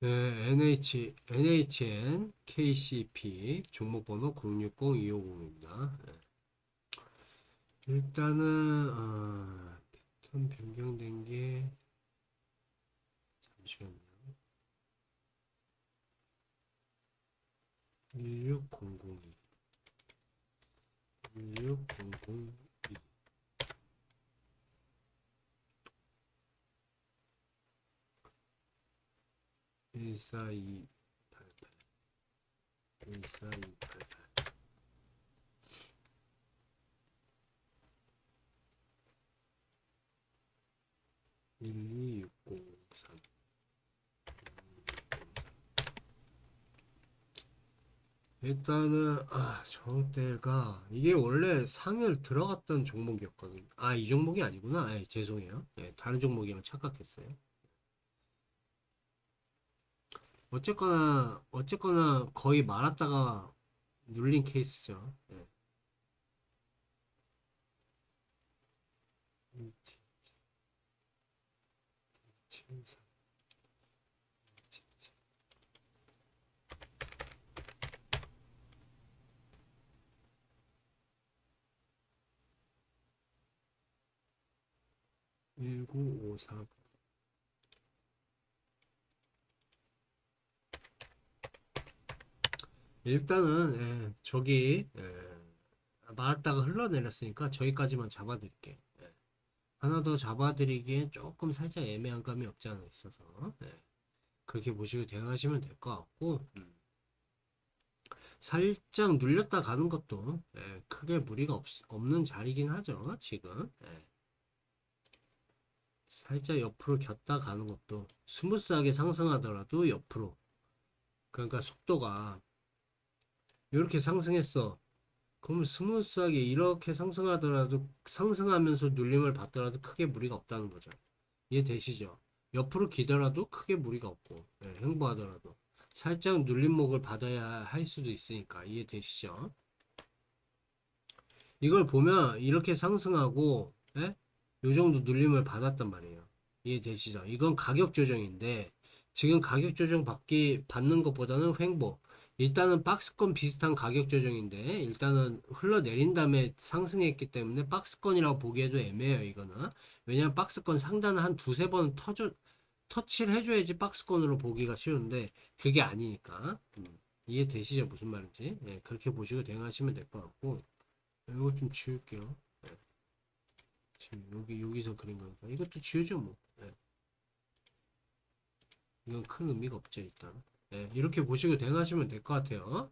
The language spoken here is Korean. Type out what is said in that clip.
네, NH, NHN KCP 종목번호 060250입니다. 일단은 어, 패턴 변경된 게 잠시만요. 16002 16002 14288 14288 12603 일단은 아, 저때가 이게 원래 상을 들어갔던 종목이었거든요. 아, 이 종목이 아니구나. 아, 죄송해요. 예, 다른 종목이랑 착각했어요. 어쨌거나 어쨌거나 거의 말았다가 눌린 케이스죠. 예. 진짜. 진짜. 일구오사 일단은 예, 저기 예, 말았다가 흘러내렸으니까 저기까지만 잡아드릴게. 예. 하나 더 잡아드리기에 조금 살짝 애매한 감이 없지 않아 있어서 예. 그렇게 보시고 대응하시면 될 것 같고 음. 살짝 눌렸다 가는 것도 예, 크게 무리가 없, 없는 자리긴 하죠 지금 예. 살짝 옆으로 겼다 가는 것도 스무스하게 상승하더라도 옆으로 그러니까 속도가 이렇게 상승했어. 그럼 스무스하게 이렇게 상승하더라도 상승하면서 눌림을 받더라도 크게 무리가 없다는 거죠. 이해되시죠? 옆으로 기더라도 크게 무리가 없고 예, 횡보하더라도 살짝 눌림목을 받아야 할 수도 있으니까 이해되시죠? 이걸 보면 이렇게 상승하고 예? 요 정도 눌림을 받았단 말이에요. 이해되시죠? 이건 가격 조정인데 지금 가격 조정 받기 받는 것보다는 횡보 일단은 박스권 비슷한 가격 조정인데 일단은 흘러내린 다음에 상승했기 때문에 박스권이라고 보기에도 애매해요 이거는. 왜냐면 박스권 상단은 한 두세 번 터져 터치를 해줘야지 박스권으로 보기가 쉬운데 그게 아니니까. 음, 이해되시죠? 무슨 말인지? 예, 그렇게 보시고 대응하시면 될 것 같고. 이거 좀 지울게요. 예. 지금 여기 여기서 그린 거니까. 이것도 지우죠 뭐. 예. 이건 큰 의미가 없죠 일단 예, 이렇게 보시고 대응하시면 될 것 같아요.